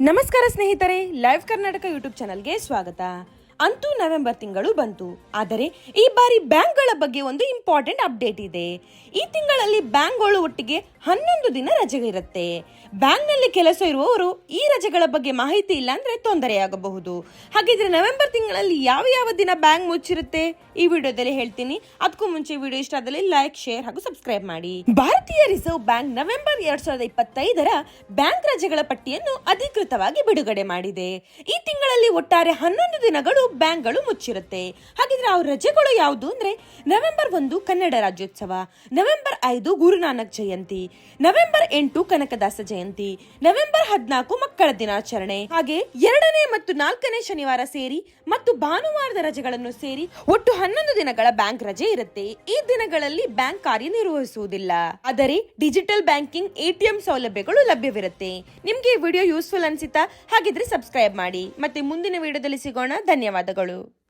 ನಮಸ್ಕಾರ ಸ್ನೇಹಿತರೆ live Karnataka YouTube ಚಾನಲ್ಗೆ ಸ್ವಾಗತ. ಅಂತೂ ನವೆಂಬರ್ ತಿಂಗಳು ಬಂತು. ಆದರೆ ಈ ಬಾರಿ ಬ್ಯಾಂಕ್ಗಳ ಬಗ್ಗೆ ಒಂದು ಇಂಪಾರ್ಟೆಂಟ್ ಅಪ್ಡೇಟ್ ಇದೆ. ಈ ತಿಂಗಳಲ್ಲಿ ಬ್ಯಾಂಕ್ಗಳು ಒಟ್ಟಿಗೆ ಹನ್ನೊಂದು ದಿನ ರಜೆ ಇರುತ್ತೆ ಬ್ಯಾಂಕ್ನಲ್ಲಿ ಕೆಲಸ ಇರುವವರು ಈ ರಜೆಗಳ ಬಗ್ಗೆ ಮಾಹಿತಿ ಇಲ್ಲ ಅಂದ್ರೆ ತೊಂದರೆಯಾಗಬಹುದು. ಹಾಗಿದ್ರೆ ನವೆಂಬರ್ ತಿಂಗಳಲ್ಲಿ ಯಾವ ಯಾವ ದಿನ ಬ್ಯಾಂಕ್ ಮುಚ್ಚಿರುತ್ತೆ? ಈ ವಿಡಿಯೋದಲ್ಲಿ ಹೇಳ್ತೀನಿ. ಅದಕ್ಕೂ ಮುಂಚೆ ವಿಡಿಯೋ ಇಷ್ಟ ಆದಲ್ಲಿ ಲೈಕ್, ಶೇರ್ ಹಾಗೂ ಸಬ್ಸ್ಕ್ರೈಬ್ ಮಾಡಿ. ಭಾರತೀಯ ರಿಸರ್ವ್ ಬ್ಯಾಂಕ್ ನವೆಂಬರ್ ಎರಡ್ ಸಾವಿರದ ಇಪ್ಪತ್ತೈದರ ಬ್ಯಾಂಕ್ ರಜೆಗಳ ಪಟ್ಟಿಯನ್ನು ಅಧಿಕೃತವಾಗಿ ಬಿಡುಗಡೆ ಮಾಡಿದೆ. ಈ ತಿಂಗಳಲ್ಲಿ ಒಟ್ಟಾರೆ ಹನ್ನೊಂದು ದಿನಗಳು ಬ್ಯಾಂಕ್ಗಳು ಮುಚ್ಚಿರುತ್ತೆ. ಹಾಗಿದ್ರೆ ಅವ್ರ ರಜೆಗಳು ಯಾವುದು ಅಂದ್ರೆ ನವೆಂಬರ್ ಒಂದು ಕನ್ನಡ ರಾಜ್ಯೋತ್ಸವ, ನವೆಂಬರ್ ಐದು ಗುರುನಾನಕ್ ಜಯಂತಿ, ನವೆಂಬರ್ ಎಂಟು ಕನಕದಾಸ ಜಯಂತಿ, ನವೆಂಬರ್ ಹದಿನಾಲ್ಕು ಮಕ್ಕಳ ದಿನಾಚರಣೆ. ಹಾಗೆ ಎರಡನೇ ಮತ್ತು ನಾಲ್ಕನೇ ಶನಿವಾರ ಸೇರಿ ಮತ್ತು ಭಾನುವಾರದ ರಜೆಗಳನ್ನು ಸೇರಿ ಒಟ್ಟು ಹನ್ನೊಂದು ದಿನಗಳ ಬ್ಯಾಂಕ್ ರಜೆ ಇರುತ್ತೆ. ಈ ದಿನಗಳಲ್ಲಿ ಬ್ಯಾಂಕ್ ಕಾರ್ಯನಿರ್ವಹಿಸುವುದಿಲ್ಲ. ಆದರೆ ಡಿಜಿಟಲ್ ಬ್ಯಾಂಕಿಂಗ್, ಎಟಿಎಂ ಸೌಲಭ್ಯಗಳು ಲಭ್ಯವಿರುತ್ತೆ. ನಿಮ್ಗೆ ವಿಡಿಯೋ ಯೂಸ್ಫುಲ್ ಅನ್ಸಿತಾ ಹಾಗಿದ್ರೆ ಸಬ್ಸ್ಕ್ರೈಬ್ ಮಾಡಿ. ಮತ್ತೆ ಮುಂದಿನ ವಿಡಿಯೋದಲ್ಲಿ ಸಿಗೋಣ. ಧನ್ಯವಾದಗಳು.